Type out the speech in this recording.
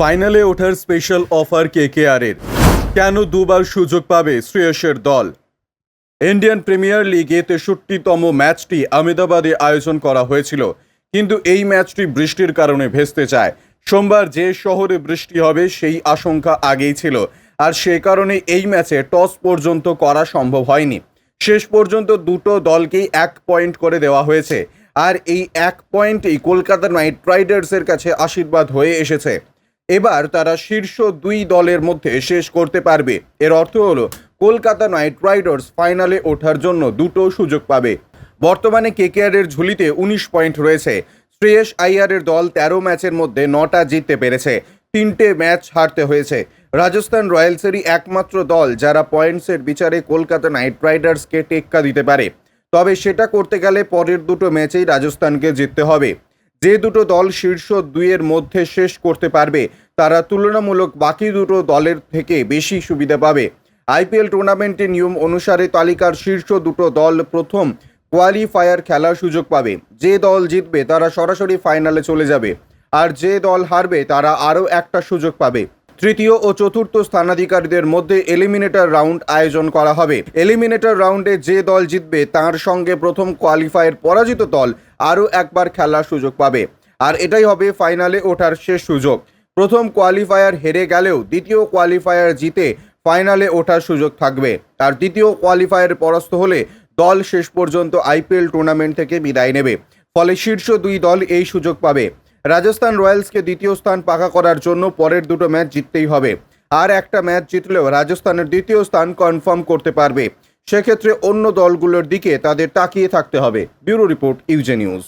ফাইনালে ওঠার special offer কে কে আরের কেন দুবার সুযোগ পাবে শ্রেয়সের দল? ইন্ডিয়ান প্রিমিয়ার লিগে তেষট্টিতম ম্যাচটি আহমেদাবাদে আয়োজন করা হয়েছিল, কিন্তু এই ম্যাচটি বৃষ্টির কারণে ভেস্তে যায় সোমবার যে শহরে বৃষ্টি হবে সেই আশঙ্কা আগেই ছিল, আর সে কারণে এই ম্যাচে টস পর্যন্ত করা সম্ভব হয়নি। শেষ পর্যন্ত দুটো দলকেই এক পয়েন্ট করে দেওয়া হয়েছে, আর এই এক পয়েন্টেই কলকাতা নাইট রাইডার্সের কাছে আশীর্বাদ হয়ে এসেছে। এবার তারা শীর্ষ দুই দলের মধ্যে শেষ করতে পারবে। এর অর্থ হলো, কলকাতা নাইট রাইডার্স ফাইনালে ওঠার জন্য দুটো সুযোগ পাবে। বর্তমানে কেকেআরের ঝুলিতে উনিশ পয়েন্ট রয়েছে। শ্রেয়স আইয়ারের দল তেরো ম্যাচের মধ্যে নটা জিততে পেরেছে। তিনটে ম্যাচ হারতে হয়েছে। রাজস্থান রয়্যালসেরই একমাত্র দল যারা পয়েন্টসের বিচারে কলকাতা নাইট রাইডার্সকে টেক্কা দিতে পারে। তবে সেটা করতে গেলে পরের দুটো ম্যাচেই রাজস্থানকে জিততে হবে। যে দুটো দল শীর্ষ দুইয়ের মধ্যে শেষ করতে পারবে, তারা তুলনামূলক বাকি দুটো দলের থেকে বেশি সুবিধা পাবে। আইপিএল টুর্নামেন্টের নিয়ম অনুসারে তালিকার শীর্ষ দুটো দল প্রথম কোয়ালিফায়ার খেলার সুযোগ পাবে। যে দল জিতবে, তারা সরাসরি ফাইনালে চলে যাবে। আর যে দল হারবে, তারা আরও একটা সুযোগ পাবে। তৃতীয় ও চতুর্থ স্থানাধিকারীদের মধ্যে এলিমিনেটর রাউন্ড আয়োজন করা হবে। এলিমিনেটর রাউন্ডে যে দল জিতবে, তার সঙ্গে প্রথম কোয়ালিফায়ার পরাজিত দল আরও একবার খেলার সুযোগ পাবে। আর এটাই হবে ফাইনালে ওঠার শেষ সুযোগ। প্রথম কোয়ালিফায়ার হেরে গেলেও দ্বিতীয় কোয়ালিফায়ার জিতে ফাইনালে ওঠার সুযোগ থাকবে। আর দ্বিতীয় কোয়ালিফায়ার পরাস্ত হলে দল শেষ পর্যন্ত আইপিএল টুর্নামেন্ট থেকে বিদায় নেবে। ফলে শীর্ষ দুই দল এই সুযোগ পাবে। রাজস্থান রয়্যালসকে দ্বিতীয় স্থান পাকা করার জন্য পরের দুটো ম্যাচ জিততেই হবে। আর একটা ম্যাচ জিতলেও রাজস্থানের দ্বিতীয় স্থান কনফার্ম করতে পারবে। সেক্ষেত্রে অন্য দলগুলোর দিকে তাদের তাকিয়ে থাকতে হবে। ব্যুরো রিপোর্ট ইউজে নিউজ।